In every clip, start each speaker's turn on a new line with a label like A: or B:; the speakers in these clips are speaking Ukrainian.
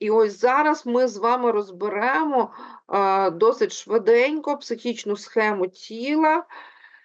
A: І ось зараз ми з вами розберемо е, досить швиденько психічну схему тіла.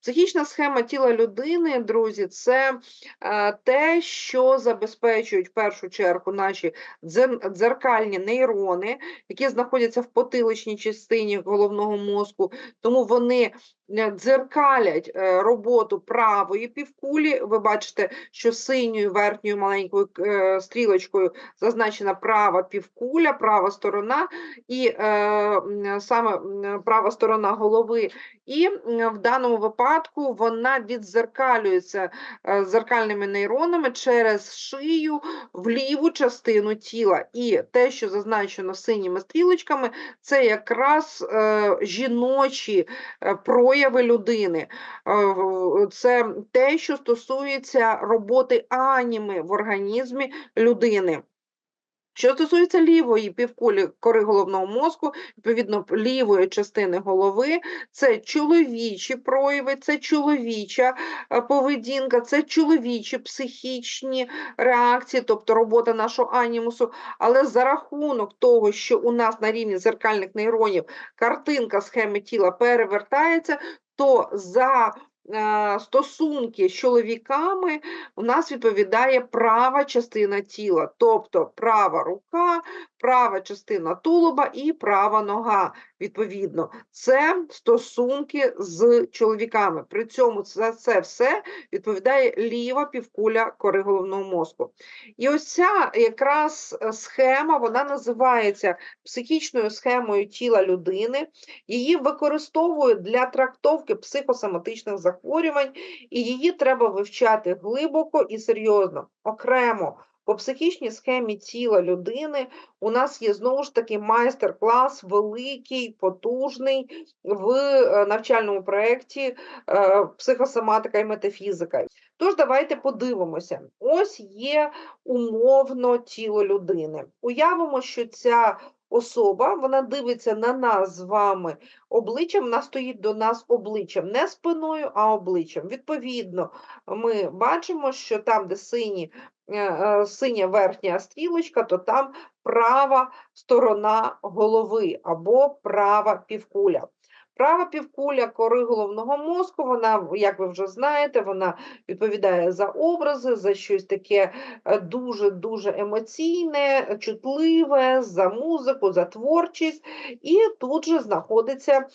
A: Психічна схема тіла людини, друзі, це е, те, що забезпечують в першу чергу наші дзеркальні нейрони, які знаходяться в потиличній частині головного мозку, тому вони дзеркалять е, роботу правої півкулі. Ви бачите, що синьою верхньою маленькою е, стрілочкою зазначена права півкуля, права сторона, і е, саме права сторона голови. І в даному випадку вона віддзеркалюється е, зеркальними нейронами через шию в ліву частину тіла. І те, що зазначено синіми стрілочками, це якраз е, жіночі е, прояви людини. Е, Це те, що стосується роботи аніми в організмі людини. Що стосується лівої півкулі кори головного мозку, відповідно лівої частини голови, це чоловічі прояви, це чоловіча е, поведінка, це чоловічі психічні реакції, тобто робота нашого анімусу. Але за рахунок того, що у нас на рівні зеркальних нейронів картинка схеми тіла перевертається, то за стосунки з чоловіками у нас відповідає права частина тіла, тобто права рука, права частина тулуба і права нога. Відповідно, це стосунки з чоловіками. При цьому за це все відповідає ліва півкуля кори головного мозку. І ось ця якраз е, схема, вона називається психічною схемою тіла людини. Її використовують для трактовки психосоматичних захворювань, і її треба вивчати глибоко і серйозно, окремо. По психічній схемі тіла людини у нас є знову ж таки майстер-клас великий, потужний в е, навчальному проєкті е, психосоматика і метафізика. Тож давайте подивимося. Ось є умовно тіло людини. Уявимо, що ця особа вона дивиться на нас з вами обличчям, вона стоїть до нас обличчям, не спиною, а обличчям. Відповідно, ми бачимо, що там, де сині, е, е, синя верхня стрілочка, то там права сторона голови або права півкуля. Права півкуля кори головного мозку, вона, як ви вже знаєте, вона відповідає за образи, за щось таке дуже-дуже емоційне, чутливе, за музику, за творчість. І тут же знаходиться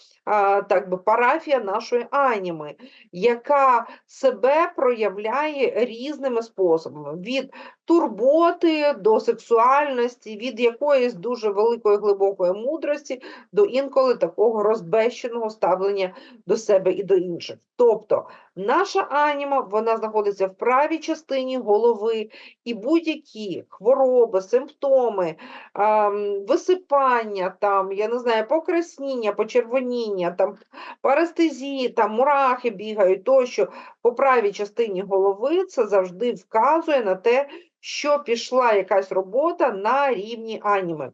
A: так би парафія нашої аніми, яка себе проявляє різними способами: від турботи до сексуальності, від якоїсь дуже великої глибокої мудрості до інколи такого розбещеного ставлення до себе і до інших. Тобто наша аніма вона знаходиться в правій частині голови, і будь-які хвороби, симптоми, ем, висипання, там, я не знаю, покрасніння, почервоніння, там, парестезії, там, мурахи бігають тощо по правій частині голови, це завжди вказує на те, що пішла якась робота на рівні аніми.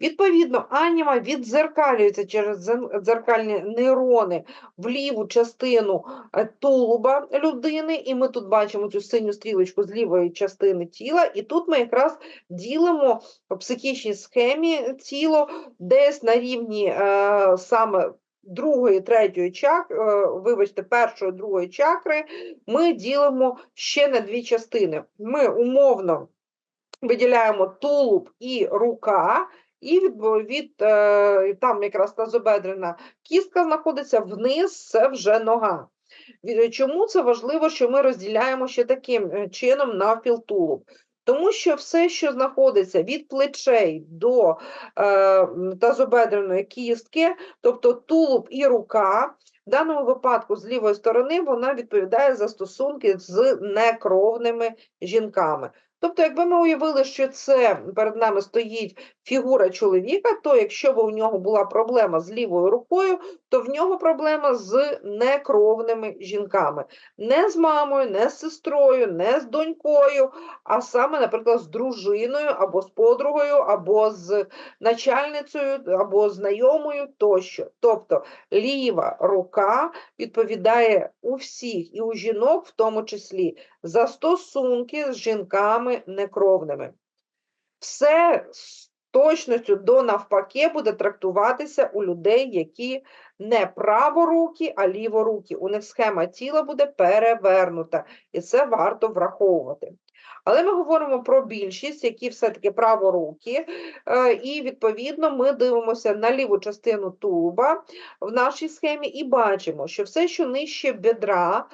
A: Відповідно, аніма віддзеркалюється через дзеркальні нейрони в ліву частину е, тулуба людини, і ми тут бачимо цю синю стрілочку з лівої частини тіла, і тут ми якраз ділимо в психічній схемі тіло десь на рівні е, саме другої, третьої чак, е, вибачте, першої, другої чакри, ми ділимо ще на дві частини. Ми умовно виділяємо тулуб і рука, і від, е, там якраз тазобедрена кістка знаходиться вниз, це вже нога. Чому це важливо, що ми розділяємо ще таким е, чином навпіл тулуб? Тому що все, що знаходиться від плечей до е, тазобедреної кістки, тобто тулуб і рука, в даному випадку з лівої сторони вона відповідає за стосунки з некровними жінками. Тобто, якби ми уявили, що це перед нами стоїть фігура чоловіка, то якщо б у нього була проблема з лівою рукою, то в нього проблема з некровними жінками. Не з мамою, не з сестрою, не з донькою, а саме, наприклад, з дружиною, або з подругою, або з начальницею, або знайомою тощо. Тобто ліва рука відповідає у всіх, і у жінок в тому числі, за стосунки з жінками некровними. Все с- точністю до навпаки буде трактуватися у людей, які не праворукі, а ліворукі. У них схема тіла буде перевернута, і це варто враховувати. Але ми говоримо про більшість, які все-таки праворукі, е, і відповідно ми дивимося на ліву частину тулуба в нашій схемі і бачимо, що все, що нижче бедра,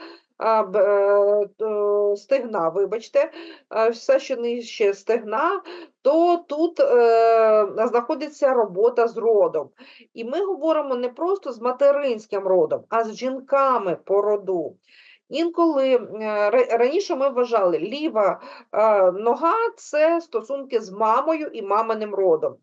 A: стегна, вибачте, е, все, що нижче стегна, то тут е, знаходиться робота з родом. І ми говоримо не просто з материнським родом, а з жінками по роду. Інколи е, раніше ми вважали, ліва е, нога це стосунки з мамою і маминим родом.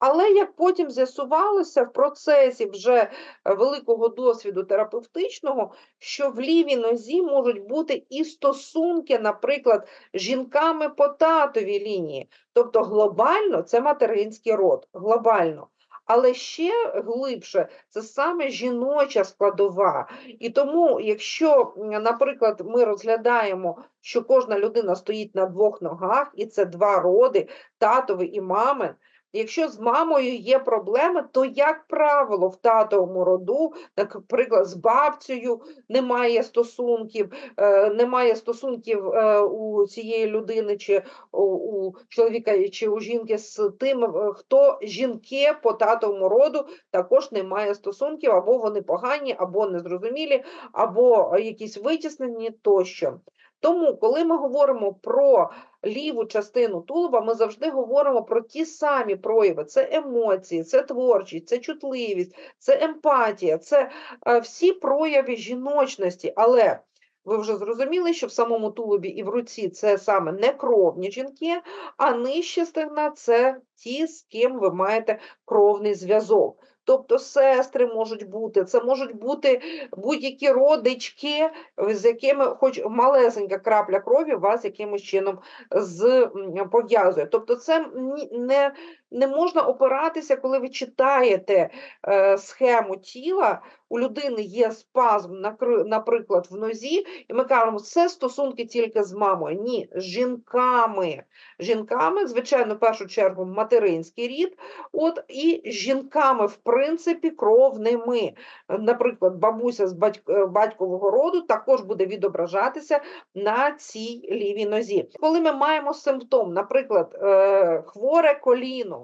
A: Але як потім з'ясувалося в процесі вже е, великого досвіду терапевтичного, що в лівій нозі можуть бути і стосунки, наприклад, жінками по татовій лінії. Тобто глобально це материнський род, глобально. Але ще глибше це саме жіноча складова. І тому, якщо, наприклад, ми розглядаємо, що кожна людина стоїть на двох ногах, і це два роди, татовий і мамин, Якщо з мамою є проблеми, то, як правило, в татовому роду, наприклад, з бабцею немає стосунків, е, немає стосунків е, у цієї людини, чи у, чоловіка, чи у жінки з тим, е, хто жінки по татовому роду також немає стосунків, або вони погані, або незрозумілі, або якісь витіснені тощо. Тому, коли ми говоримо про ліву частину тулуба, ми завжди говоримо про ті самі прояви: це емоції, це творчість, це чутливість, це емпатія, це е, всі прояви жіночності. Але ви вже зрозуміли, що в самому тулубі і в руці це саме не кровні жінки, а нижче стегна це ті, з ким ви маєте кровний зв'язок. Тобто сестри можуть бути, це можуть бути будь-які родички, з якими хоч малесенька крапля крові вас якимось чином з пов'язує. Тобто, це не, не можна опиратися, коли ви читаєте е, схему тіла. У людини є спазм, наприклад, в нозі, і ми кажемо, це стосунки тільки з мамою. Ні, з жінками. Жінками, звичайно, в першу чергу материнський рід, от і жінками, в принципі, кровними. Наприклад, бабуся з батьк- е, батькового роду також буде відображатися на цій лівій нозі. Коли ми маємо симптом, наприклад, е, хворе коліно,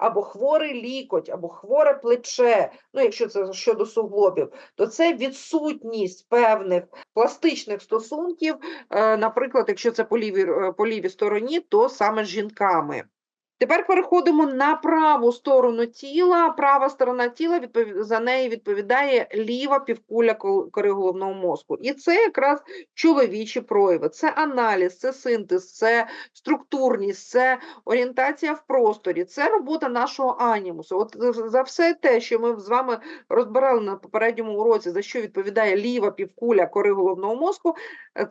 A: або хворий лікоть, або хворе плече, ну якщо це щодо суглобів, то це відсутність певних пластичних стосунків, е, наприклад, якщо це по лівій, е, по лівій стороні, то саме з жінками. Тепер переходимо на праву сторону тіла. Права сторона тіла відпові- за неї відповідає ліва півкуля кори головного мозку. І це якраз чоловічі прояви. Це аналіз, це синтез, це структурність, це орієнтація в просторі, це робота нашого анімусу. От за- все те, що ми з вами розбирали на попередньому уроці, за що відповідає ліва півкуля кори головного мозку,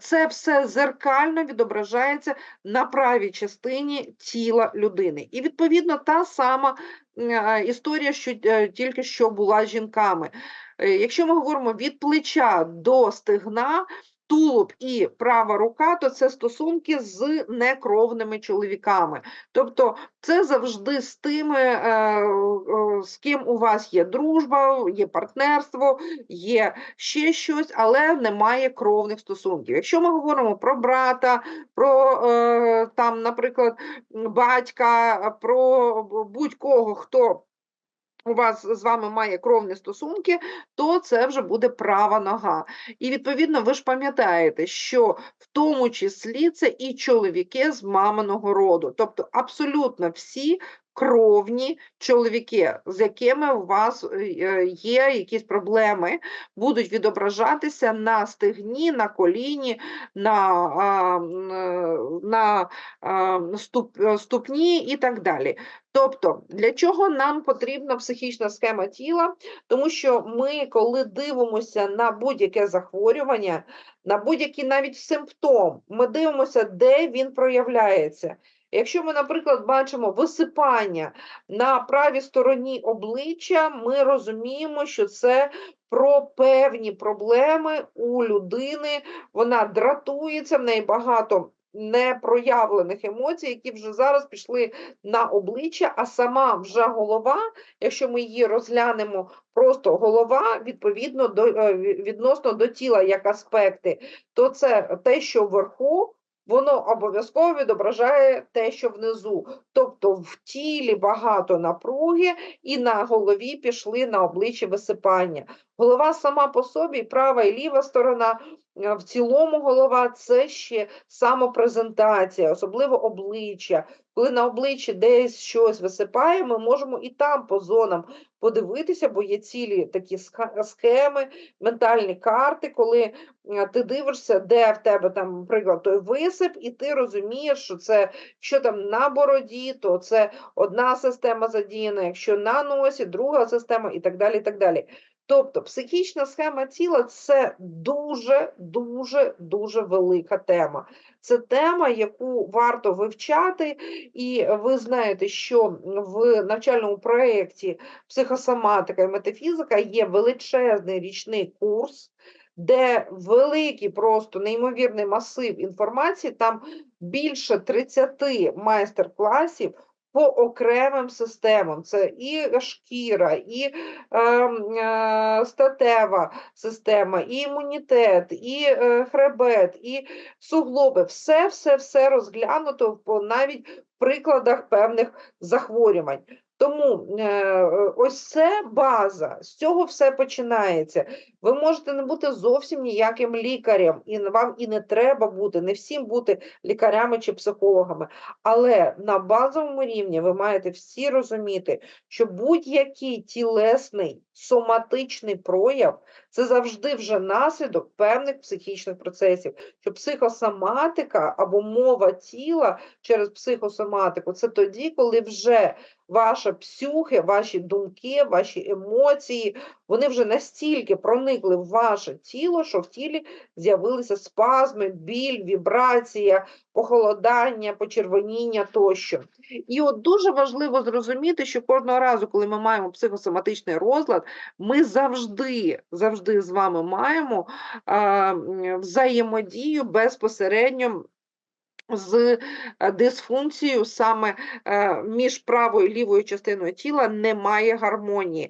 A: це все зеркально відображається на правій частині тіла людини. І відповідно та сама е, історія, що е, тільки що була жінками. Е, Якщо ми говоримо від плеча до стегна, тулуб і права рука, то це стосунки з некровними чоловіками. Тобто це завжди з тими, е, е, з ким у вас є дружба, є партнерство, є ще щось, але немає кровних стосунків. Якщо ми говоримо про брата, про е, там, наприклад, батька, про будь-кого, хто у вас з вами має кровні стосунки, то це вже буде права нога. І відповідно, ви ж пам'ятаєте, що в тому числі це і чоловіки з маминого роду, тобто абсолютно всі. Кровні чоловіки, з якими у вас е, е, є якісь проблеми, будуть відображатися на стегні, на коліні, на, е, на ступ, ступні і так далі. Тобто, для чого нам потрібна психічна схема тіла? Тому що ми, коли дивимося на будь-яке захворювання, на будь-який навіть симптом, ми дивимося, де він проявляється. Якщо ми, наприклад, бачимо висипання на правій стороні обличчя, ми розуміємо, що це про певні проблеми у людини, вона дратується, в неї багато непроявлених емоцій, які вже зараз пішли на обличчя, а сама вже голова, якщо ми її розглянемо, просто голова відповідно до е, відносно до тіла як аспекти, то це те, що вверху. Воно обов'язково відображає те, що внизу. Тобто в тілі багато напруги, і на голові пішли на обличчі висипання. Голова сама по собі, права і ліва сторона, е, в цілому голова це ще самопрезентація, особливо обличчя. Коли на обличчі десь щось висипає, ми можемо і там по зонам подивитися, бо є цілі такі схеми, ментальні карти, коли е, ти дивишся, де в тебе там, наприклад, той висип, і ти розумієш, що це що там на бороді, то це одна система задіяна, якщо на носі, друга система і так далі. і так далі. Тобто психічна схема тіла це дуже, дуже, дуже велика тема. Це тема, яку варто вивчати, і ви знаєте, що в навчальному проєкті психосоматика і метафізика є величезний річний курс, де великий, просто неймовірний масив інформації, там більше 30 майстер-класів по окремим системам. Це і шкіра, і е, е, статева система, і імунітет, і е, хребет, і суглоби. Все, все, все розглянуто навіть прикладах певних захворювань. Тому е, ось це база, з цього все починається. Ви можете не бути зовсім ніяким лікарем, і вам і не треба бути, не всім бути лікарями чи психологами. Але на базовому рівні ви маєте всі розуміти, що будь-який тілесний соматичний прояв це завжди вже наслідок певних психічних процесів. Що психосоматика або мова тіла через психосоматику це тоді, коли вже ваша псюхи, ваші думки, ваші емоції, вони вже настільки проникли в ваше тіло, що в тілі з'явилися спазми, біль, вібрація, похолодання, почервоніння тощо. І от дуже важливо зрозуміти, що кожного разу, коли ми маємо психосоматичний розлад, ми завжди, завжди з вами маємо а, взаємодію безпосередньо з е, дисфункцією саме е, між правою і лівою частиною тіла немає гармонії.